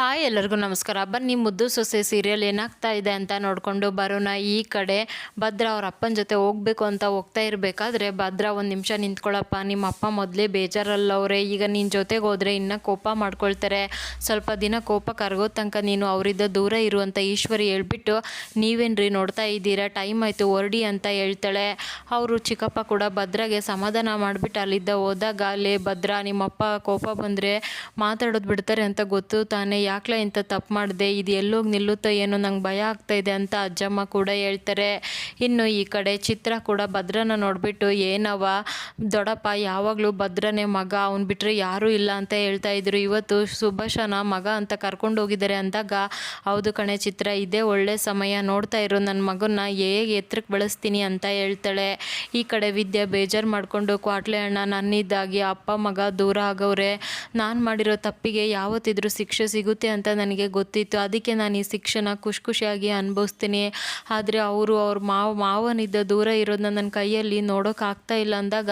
Hi ಎಲ್ಲರಿಗೂ ನಮಸ್ಕಾರ. ಬನ್ನಿ ಮುದ್ದು ಸೊಸೆ ಸೀರಿಯಲ್ ಏನಾಗ್ತಾ ಇದೆ ಅಂತ ನೋಡಿಕೊಂಡು ಬರೋಣ. ಈ ಕಡೆ ಭದ್ರ ಅವ್ರ ಅಪ್ಪನ ಜೊತೆ ಹೋಗ್ಬೇಕು ಅಂತ ಹೋಗ್ತಾ ಇರಬೇಕಾದ್ರೆ ಭದ್ರ ಒಂದು ನಿಮಿಷ ನಿಂತ್ಕೊಳ್ಳಪ್ಪ ನಿಮ್ಮ ಅಪ್ಪ ಮೊದಲೇ ಬೇಜಾರಲ್ಲವ್ರೆ. ಈಗ ನಿನ್ನ ಜೊತೆಗೆ ಹೋದರೆ ಇನ್ನೂ ಕೋಪ ಮಾಡ್ಕೊಳ್ತಾರೆ. ಸ್ವಲ್ಪ ದಿನ ಕೋಪ ಕರಗೋ ತನಕ ನೀನು ಅವರಿಂದ ದೂರ ಇರುವಂಥ ಈಶ್ವರಿ ಹೇಳ್ಬಿಟ್ಟು ನೀವೇನ್ರಿ ನೋಡ್ತಾ ಇದ್ದೀರಾ? ಟೈಮ್ ಆಯಿತು, ಹೊರಡಿ ಅಂತ ಹೇಳ್ತಾಳೆ. ಅವರು ಚಿಕ್ಕಪ್ಪ ಕೂಡ ಭದ್ರಾಗೆ ಸಮಾಧಾನ ಮಾಡಿಬಿಟ್ಟು ಅಲ್ಲಿದ್ದ ಹೋದಾಗ ಅಲ್ಲಿ ಭದ್ರ ನಿಮ್ಮಪ್ಪ ಕೋಪ ಬಂದರೆ ಮಾತಾಡೋದು ಬಿಡ್ತಾರೆ ಅಂತ ಗೊತ್ತು. ತಾನೇ ಯಾಕ್ಲ ಇಂಥ ತಪ್ಪು ಮಾಡಿದೆ? ಇದು ಎಲ್ಲೋಗಿ ನಿಲ್ಲುತ್ತೋ ಏನೋ ನಂಗೆ ಭಯ ಆಗ್ತಾಯಿದೆ ಅಂತ ಅಜ್ಜಮ್ಮ ಕೂಡ ಹೇಳ್ತಾರೆ. ಇನ್ನು ಈ ಕಡೆ ಚಿತ್ರ ಕೂಡ ಭದ್ರನ ನೋಡಿಬಿಟ್ಟು ಏನವ ದೊಡ್ಡಪ್ಪ, ಯಾವಾಗಲೂ ಭದ್ರನೇ ಮಗ. ಅವ್ನು ಬಿಟ್ಟರೆ ಯಾರೂ ಇಲ್ಲ ಅಂತ ಹೇಳ್ತಾ ಇದ್ರು. ಇವತ್ತು ಸುಭಾಷನ ಮಗ ಅಂತ ಕರ್ಕೊಂಡು ಹೋಗಿದ್ದಾರೆ ಅಂದಾಗ, ಹೌದು ಕಣೆ ಚಿತ್ರ, ಇದೇ ಒಳ್ಳೆ ಸಮಯ. ನೋಡ್ತಾ ಇರೋ. ನನ್ನ ಮಗನ್ನ ಹೇಗೆ ಎತ್ತರಕ್ಕೆ ಬಳಸ್ತೀನಿ ಅಂತ ಹೇಳ್ತಾಳೆ. ಈ ಕಡೆ ವಿದ್ಯೆ ಬೇಜಾರು ಮಾಡಿಕೊಂಡು ಕ್ವಾಟ್ಲೆ ಅಣ್ಣ ನನ್ನಿದ್ದಾಗಿ, ಅಪ್ಪ ಮಗ ದೂರ ಆಗವ್ರೆ. ನಾನು ಮಾಡಿರೋ ತಪ್ಪಿಗೆ ಯಾವತ್ತಿದ್ರೂ ಶಿಕ್ಷೆ ಸಿಗುತ್ತೆ ಅಂತ ನನಗೆ ಗೊತ್ತಿತ್ತು. ಅದಕ್ಕೆ ನಾನು ಈ ಶಿಕ್ಷೆನ ಖುಷಿ ಖುಷಿಯಾಗಿ ಅನುಭವಿಸ್ತೀನಿ. ಆದರೆ ಅವರು ಅವ್ರ ಮಾವ, ಮಾವನಿದ್ದ ದೂರ ಇರೋದನ್ನ ನನ್ನ ಕೈಯಲ್ಲಿ ನೋಡೋಕೆ ಆಗ್ತಾ ಇಲ್ಲ ಅಂದಾಗ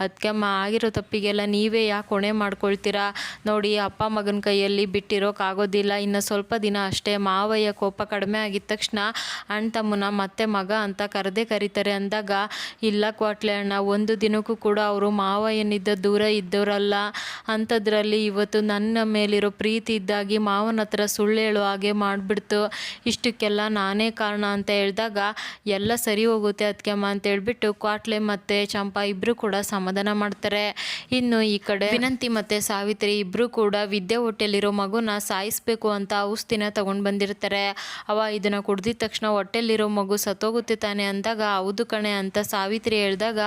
ಅದಕ್ಕೆ ಮಾ, ಆಗಿರೋ ತಪ್ಪಿಗೆಲ್ಲ ನೀವೇ ಯಾಕೆ ಹೊಣೆ ಮಾಡ್ಕೊಳ್ತೀರಾ? ನೋಡಿ, ಅಪ್ಪ ಮಗನ ಕೈಯಲ್ಲಿ ಬಿಟ್ಟಿರೋಕ್ಕಾಗೋದಿಲ್ಲ ಇನ್ನು ಸ್ವಲ್ಪ ದಿನ ಅಷ್ಟೇ ಮಾವಯ್ಯ ಕೋಪ ಕಡಿಮೆ ಆಗಿದ ತಕ್ಷಣ ಅಣ್ಣ ತಮ್ಮನ ಮತ್ತೆ ಮಗ ಅಂತ ಕರೆದೇ ಕರೀತಾರೆ ಅಂದಾಗ ಇಲ್ಲ ಕ್ವಾಟ್ಲೆ ಅಣ್ಣ, ಒಂದು ದಿನಕ್ಕೂ ಕೂಡ ಅವರು ಮಾವ ಏನಿದ್ದ ದೂರ ಇದ್ದವರಲ್ಲ. ಅಂಥದ್ರಲ್ಲಿ ಇವತ್ತು ನನ್ನ ಮೇಲಿರೋ ಪ್ರೀತಿ ಇದ್ದಾಗಿ ಮಾವನ ಹತ್ರ ಸುಳ್ಳು ಹೇಳೋ ಹಾಗೆ ಮಾಡಿಬಿಡ್ತು. ಇಷ್ಟಕ್ಕೆಲ್ಲ ನಾನೇ ಕಾರಣ ಅಂತ ಹೇಳಿದಾಗ, ಎಲ್ಲ ಸರಿ ಹೋಗುತ್ತೆ ಅದಕ್ಕೆಮ್ಮ ಅಂತ ಹೇಳ್ಬಿಟ್ಟು ಕ್ವಾಟ್ಲೆ ಮತ್ತು ಚಂಪಾ ಇಬ್ಬರು ಕೂಡ ಸಮಾಧಾನ ಮಾಡ್ತಾರೆ. ಇನ್ನು ಈ ಕಡೆ ವಿನಂತಿ ಮತ್ತು ಸಾವಿತ್ರಿ ಇಬ್ಬರು ಕೂಡ ವಿದ್ಯೆ ಹೊಟ್ಟೆಲಿರೋ ಮಗುನ ಸಾಯಿಸ್ಬೇಕು ಅಂತ ಔಷಧಿನ ತಗೊಂಡು ಬಂದಿರ್ತಾರೆ. ಅವ ಇದನ್ನು ಕುಡ್ದಿದ ತಕ್ಷಣ ಹೊಟ್ಟೆಲಿರೋ ಮಗು ಸತ್ತೋಗುತ್ತೆ ತಾನೆ ಅಂದಾಗ, ಹೌದು ಕಣೆ ಅಂತ ಸಾವಿತ್ರಿ ಹೇಳಿದಾಗ,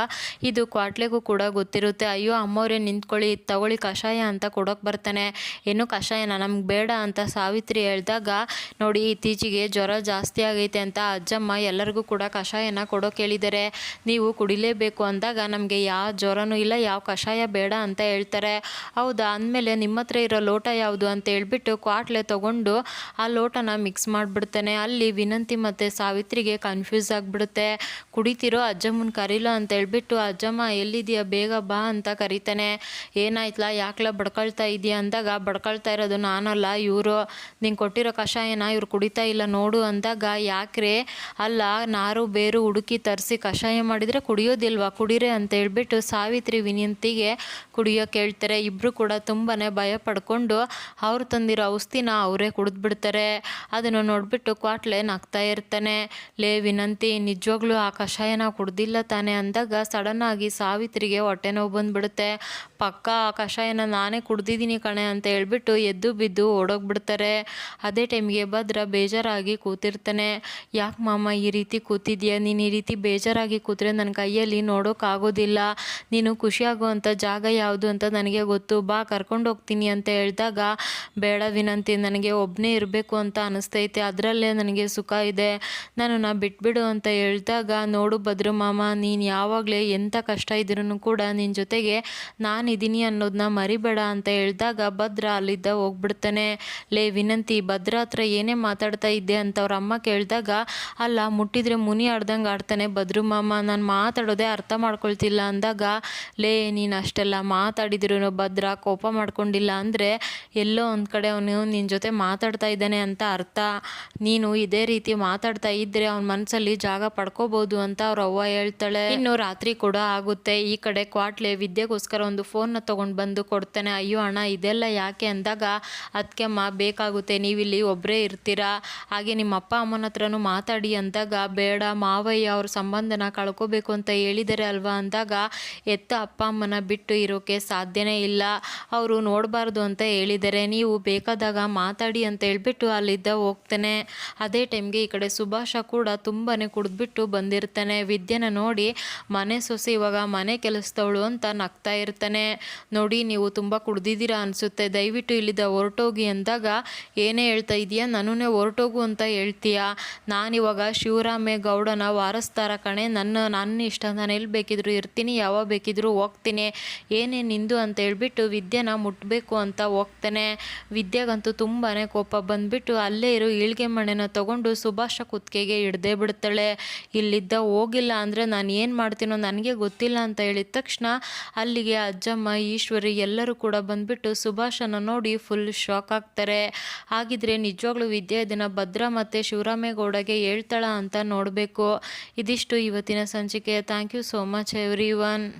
ಇದು ಕ್ವಾಟ್ಲೆಗೂ ಕೂಡ ಗೊತ್ತಿರುತ್ತೆ. ಅಯ್ಯೋ, ಅಮ್ಮವ್ರೆ, ನಿಂತ್ಕೊಳ್ಳಿ, ತಗೊಳ್ಳಿ ಕಷಾಯ ಅಂತ ಕೊಡೋಕೆ ಬರ್ತಾನೆ. ಏನು ಕಷಾಯನ? ನಮ್ಗೆ ಬೇಡ ಅಂತ ಸಾವಿತ್ರಿ ಹೇಳಿದಾಗ, ನೋಡಿ, ಇತ್ತೀಚೆಗೆ ಜ್ವರ ಜಾಸ್ತಿ ಆಗೈತೆ ಅಂತ ಅಜ್ಜಮ್ಮ ಎಲ್ಲರಿಗೂ ಕೂಡ ಕಷಾಯನ ಕೊಡೋಕೆ ಹೇಳಿದ್ದಾರೆ. ನೀವು ಕುಡಿಲೇಬೇಕು ಅಂದಾಗ ನಮಗೆ ಯಾವ ಜ್ವರನೂ ಇಲ್ಲ, ಯಾವ ಕಷಾಯ ಬೇಡ ಅಂತ ಹೇಳ್ತಾರೆ. ಹೌದಾ? ಅಂದಮೇಲೆ ನಿಮ್ಮ ಹತ್ರ ಇರೋ ಲೋಟ ಯಾವುದು? ಅಂತ ಹೇಳ್ಬಿಟ್ಟು ಕ್ವಾಟ್ಲೆ ತೊಗೊಂಡು ಆ ಲೋಟನ ಮಿಕ್ಸ್ ಮಾಡಿಬಿಡ್ತಾನೆ. ಅಲ್ಲಿ ವಿನಂತಿ ಮತ್ತು ಸಾವಿತ್ರಿಗೆ ಕನ್ಫ್ಯೂಸ್ ಆಗಿಬಿಡುತ್ತೆ. ಕುಡಿತಿರೋ ಅಜ್ಜಮ್ಮನ ಕರೀಲ ಅಂತ ಹೇಳ್ಬಿಟ್ಟು, ಅಜ್ಜಮ್ಮ ಎಲ್ಲಿದೆಯಾ ಬೇಗ ಬಾ ಅಂತ ಕರೀತಾನೆ. ಏನಾಯ್ತಲ್ಲ ಯಾಕಲ ಬಡ್ಕೊಳ್ತಾ ಇದೆಯಾ ಅಂದಾಗ, ಬಡ್ಕೊಳ್ತಾ ಇರೋದು ನಾನಲ್ಲ, ಇವರು ನಿಂಗೆ ಕೊಟ್ಟಿರೋ ಕಷಾಯನ ಇವ್ರು ಕುಡಿತಾ ಇಲ್ಲ, ನೋಡು ಅಂದಾಗ, ಯಾಕ್ರೆ? ಅಲ್ಲ, ನಾರು, ಬೇರು ಹುಡುಕಿ ತರಿಸಿ ಕಷಾಯ ಮಾಡಿದರೆ ಕುಡಿಯೋದಿಲ್ವಾ? ಕುಡಿರೆ ಅಂತ ಹೇಳ್ಬಿಟ್ಟು ಸಾವಿತ್ರಿ ವಿನಂತಿಗೆ ಕುಡಿಯೋಕೆ ಹೇಳ್ತಾರೆ ಇಬ್ಬರು ಕೂಡ ತುಂಬಾ ಭಯ ಪಡ್ಕೊಂಡು ಅವ್ರು ತಂದಿರೋ ಔಷಧಿನ ಅವರೇ ಕುಡಿದ್ಬಿಡ್ತಾರೆ. ಅದನ್ನು ನೋಡಿಬಿಟ್ಟು ಕ್ವಾಟ್ಲೆ ನಗ್ತಾ ಇರ್ತಾನೆ. ಲೇ ವಿನಂತಿ, ನಿಜವಾಗ್ಲೂ ಆ ಕಷಾಯನ ಕುಡ್ದಿಲ್ಲ ತಾನೆ ಅಂದಾಗ ಸಡನ್ನಾಗಿ ಸಾವಿತ್ರಿಗೆ ಹೊಟ್ಟೆ ನೋವು ಬಂದ್ಬಿಡುತ್ತೆ. ಪಕ್ಕ ಕಷಾಯನ ನಾನೇ ಕುಡ್ದಿದ್ದೀನಿ ಕಣೆ ಅಂತ ಹೇಳ್ಬಿಟ್ಟು ಎದ್ದು ಬಿದ್ದು ಓಡೋಗ್ಬಿಡ್ತಾರೆ. ಅದೇ ಟೈಮ್ಗೆ ಭದ್ರ ಬೇಜಾರಾಗಿ ಕೂತಿರ್ತಾನೆ. ಯಾಕೆ ಮಾಮ ಈ ರೀತಿ ಕೂತಿದ್ಯಾ? ನೀನು ಈ ರೀತಿ ಬೇಜಾರಾಗಿ ಕೂತ್ರೆ ನನ್ನ ಕೈಯಲ್ಲಿ ನೋಡೋಕ್ಕಾಗೋದಿಲ್ಲ ನೀನು ಖುಷಿಯಾಗುವಂಥ ಜಾಗ ಯಾವುದು ಅಂತ ನನಗೆ ಗೊತ್ತು. ಬಾ, ಕರ್ಕೊಂಡು ಹೋಗ್ತೀನಿ ಅಂತ ಹೇಳಿದಾಗ, ಬೇಡ ವಿನಂತಿ, ನನಗೆ ಒಬ್ಬನೇ ಇರಬೇಕು ಅಂತ ಅನಿಸ್ತೈತೆ. ಅದರಲ್ಲೇ ನನಗೆ ಸುಖ ಇದೆ. ನನ್ನನ್ನು ಬಿಟ್ಬಿಡು ಅಂತ ಹೇಳಿದಾಗ, ನೋಡು ಭದ್ರ ನೀನು ಯಾವಾಗಲೇ ಎಂಥ ಕಷ್ಟ ಇದ್ರೂ ಕೂಡ ನಿನ್ನ ಜೊತೆಗೆ ನಾನಿದ್ದೀನಿ ಅನ್ನೋದನ್ನ ಮರಿಬೇಡ ಅಂತ ಹೇಳಿದಾಗ ಭದ್ರ ಅಲ್ಲಿದ್ದ ಹೋಗ್ಬಿಡ್ತಾನೆ. ಲೇ ವಿನಂತಿ, ಭದ್ರ ಹತ್ರ ಏನೇ ಮಾತಾಡ್ತಾ ಇದ್ದೆ ಅಂತ ಅವ್ರ ಅಮ್ಮ ಕೇಳಿದಾಗ, ಅಲ್ಲ, ಮುಟ್ಟಿದ್ರೆ ಮುನಿ ಆಡ್ದಂಗೆ ಆಡ್ತಾನೆ ಭದ್ರು ಮಾಮ, ನಾನು ಮಾತಾಡೋದೇ ಅರ್ಥ ಮಾಡ್ಕೊಳ್ತಿಲ್ಲ ಅಂದಾಗ, ಲೇ, ನೀನು ಅಷ್ಟೆಲ್ಲ ಮಾತಾಡಿದ್ರು ಭದ್ರ ಕೋಪ ಮಾಡ್ಕೊಂಡಿಲ್ಲ ಅಂದರೆ ಎಲ್ಲೋ ಒಂದು ಕಡೆ ಅವನು ನಿನ್ನ ಜೊತೆ ಮಾತಾಡ್ತಾ ಇದ್ದಾನೆ ಅಂತ ಅರ್ಥ. ನೀನು ಇದೇ ರೀತಿ ಮಾತಾಡ್ತಾ ಇದ್ದರೆ ಅವನ ಮನಸ್ಸಲ್ಲಿ ಜಾಗ ಪಡ್ಕೋಬೋದು ಅಂತ ಅವ್ರ ಅವ್ವ ಹೇಳ್ತಾಳೆ, ಇನ್ನು ರಾತ್ರಿ ಕೂಡ ಆಗುತ್ತೆ. ಈ ಕಡೆ ಕ್ವಾಟ್ಲೆ ವಿದ್ಯೆಗೋಸ್ಕರ ಒಂದು ಫೋನ್ನ ತಗೊಂಡು ಬಂದು ಕೊಡ್ತಾನೆ. ಅಯ್ಯೋ ಅಣ್ಣ, ಇದೆಲ್ಲ ಯಾಕೆ? ಅಂದಾಗ ಅದಕ್ಕೆಮ್ಮ ಬೇಕಾಗುತ್ತೆ. ನೀವಿಲ್ಲಿ ಒಬ್ಬರೇ ಇರ್ತೀರಾ? ಹಾಗೆ ನಿಮ್ಮ ಅಪ್ಪ ಅಮ್ಮನ ಹತ್ರನೂ ಮಾತಾಡಿ ಅಂದಾಗ, ಬೇಡ, ಮಾವಯ್ಯ ಅವ್ರ ಸಂಬಂಧನ ಕಳ್ಕೋಬೇಕು ಅಂತ ಹೇಳಿದರೆ ಅಲ್ವಾ? ಅಂದಾಗ, ಎತ್ತ ಅಪ್ಪ ಅಮ್ಮನ ಬಿಟ್ಟು ಇರೋಕೆ ಸಾಧ್ಯನೇ ಇಲ್ಲ. ಅವರು ನೋಡಬಾರ್ದು ಅಂತ ಹೇಳಿದರೆ ನೀವು ಬೇಕಾದಾಗ ಮಾತಾಡಿ ಅಂತ ಹೇಳ್ಬಿಟ್ಟು ಅಲ್ಲಿದ್ದ ಹೋಗ್ತಾನೆ. ಅದೇ ಟೈಮ್ಗೆ ಈ ಕಡೆ ಸುಭಾಷ ಕೂಡ ತುಂಬಾ ಕುಡಿದ್ಬಿಟ್ಟು ಬಂದಿರ್ತಾನೆ. ವಿದ್ಯೆನ ನೋಡಿ ಮನೆ ಸೊಸೆ ಇವಾಗ ಮನೆ ಕೆಲಸದವಳು ಅಂತ ನಗ್ತಾ ಇರ್ತಾನೆ. ನೋಡಿ, ನೀವು ತುಂಬ ಕುಡ್ದಿದ್ದೀರಾ ಅನಿಸುತ್ತೆ. ದಯವಿಟ್ಟು ಇಲ್ಲಿದ್ದ ಹೊರಟೋಗಿ ಅಂದಾಗ ಏನೇ ಹೇಳ್ತಾ ಇದೆಯಾ? ನನ್ನನ್ನೇ ಹೊರಟೋಗು ಅಂತ ಹೇಳ್ತೀಯಾ? ನಾನಿವಾಗ ಗೌಡನ ವಾರಸ್ತಾರ ಕಣೆ. ನನ್ನ ನನ್ನ ಇಷ್ಟ ನಾನು ಎಲ್ಲಿ ಬೇಕಿದ್ರು ಇರ್ತೀನಿ, ಯಾವಾಗ ಬೇಕಿದ್ರು ಹೋಗ್ತೀನಿ. ಏನೇ ನಿಂದು ಅಂತ ಹೇಳ್ಬಿಟ್ಟು ವಿದ್ಯೆನ ಮುಟ್ಟಬೇಕು ಅಂತ ಹೋಗ್ತಾನೆ. ವಿದ್ಯೆಗಂತೂ ತುಂಬಾ ಕೋಪ. ಬಂದ್ಬಿಟ್ಟು ಅಲ್ಲೇ ಇರೋ ಈಳ್ಗೆ ಮಣೆನ ತಗೊಂಡು ಸುಭಾಷ ಕುತ್ತಿಗೆಗೆ ಹಿಡ್ದೇ ಬಿಡ್ತಾಳೆ. ಇಲ್ಲಿದ್ದ ಹೋಗಿಲ್ಲ ಅಂದರೆ ನಾನು ಏನು ಮಾಡ್ತೀನೋ ನನಗೆ ಗೊತ್ತಿಲ್ಲ ಅಂತ ಹೇಳಿದ ತಕ್ಷಣ ಅಲ್ಲಿಗೆ ಅಜ್ಜಮ್ಮ, ಈಶ್ವರಿ ಎಲ್ಲರೂ ಕೂಡ ಬಂದ್ಬಿಟ್ಟು ಸುಭಾಷನ ನೋಡಿ ಫುಲ್ ಶಾಕ್ ಆಗ್ತಾರೆ. ಹಾಗಿದ್ರೆ ನಿಜವಾಗ್ಲೂ ವಿದ್ಯಾ ಇದನ್ನು ಭದ್ರ ಮತ್ತು ಶಿವರಾಮೇಗೌಡಗೆ ಹೇಳ್ತಾಳ ಅಂತ ನೋಡಬೇಕು. ಇದಿಷ್ಟು ಇವತ್ತಿನ ಸಂಚಿಕೆ. Thank you so much everyone